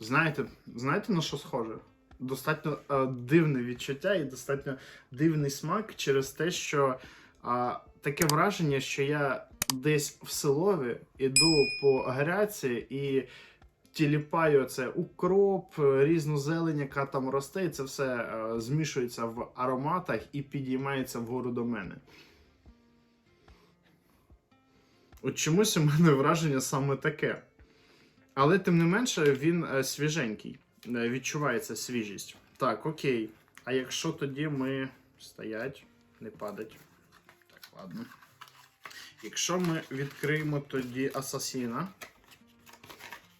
Знаєте, знаєте на що схоже? Достатньо е, дивне відчуття і достатньо дивний смак через те, що е, таке враження, що я десь в селові іду по гряці і тіліпаю це укроп, різну зелень, яка там росте, і це все е, змішується в ароматах і підіймається вгору до мене. От чомусь у мене враження саме таке. Але тим не менше він е, свіженький. Е, Відчувається свіжість. Так, окей. А якщо тоді ми стоять, не падать. Так, ладно. Якщо ми відкриємо тоді асасіна.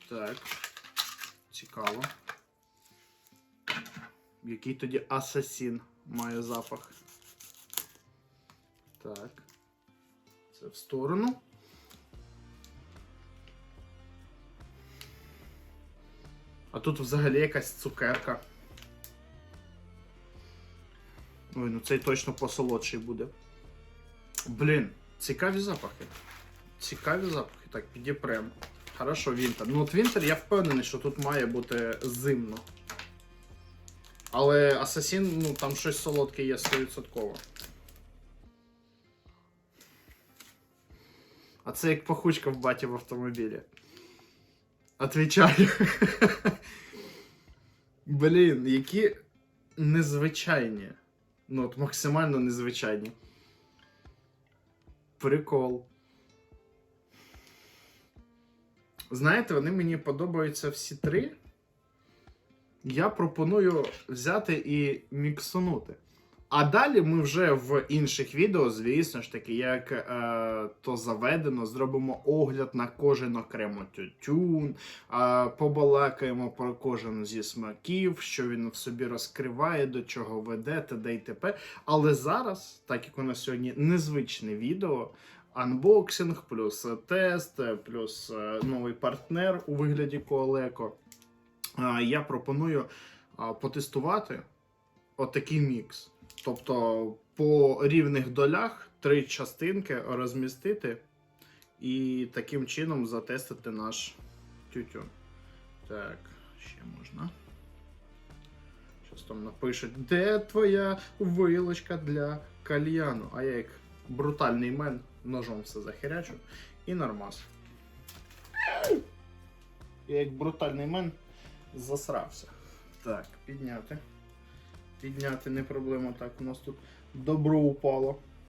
Так. Цікаво. Який тоді асасін має запах? Так. Це в сторону. А тут взагалі якась цукерка. Ой, ну цей точно посолодший буде. Блін, цікаві запахи. Цікаві запахи. Так, підіпрем. Хорошо, Вінтер. Ну от Вінтер я впевнений, що тут має бути зимно. Але Асасін, ну там щось солодке є 100%. А це як пахучка в баті в автомобілі. Отвічаю. Блін, які незвичайні. Ну, от максимально незвичайні. Прикол. Знаєте, вони мені подобаються всі три. Я пропоную взяти і міксунути. А далі ми вже в інших відео, звісно ж таки, як е, то заведено, зробимо огляд на кожен окремо тютюн, е, побалакаємо про кожен зі смаків, що він в собі розкриває, до чого веде, т.д. і т.п. Але зараз, так як у нас сьогодні незвичне відео, анбоксинг, плюс е, тест, е, плюс е, новий партнер у вигляді Коалеко, е, я пропоную потестувати отакий мікс. Тобто по рівних долях три частинки розмістити і таким чином затестити наш тютюн. Так, ще можна. Щось там напишуть, де твоя вилочка для кальяну? А я як брутальний мен ножом все захерячу і нормас. Я як брутальний мен засрався. Так, підняти. Підняти не проблема. Так, у нас тут добро упало.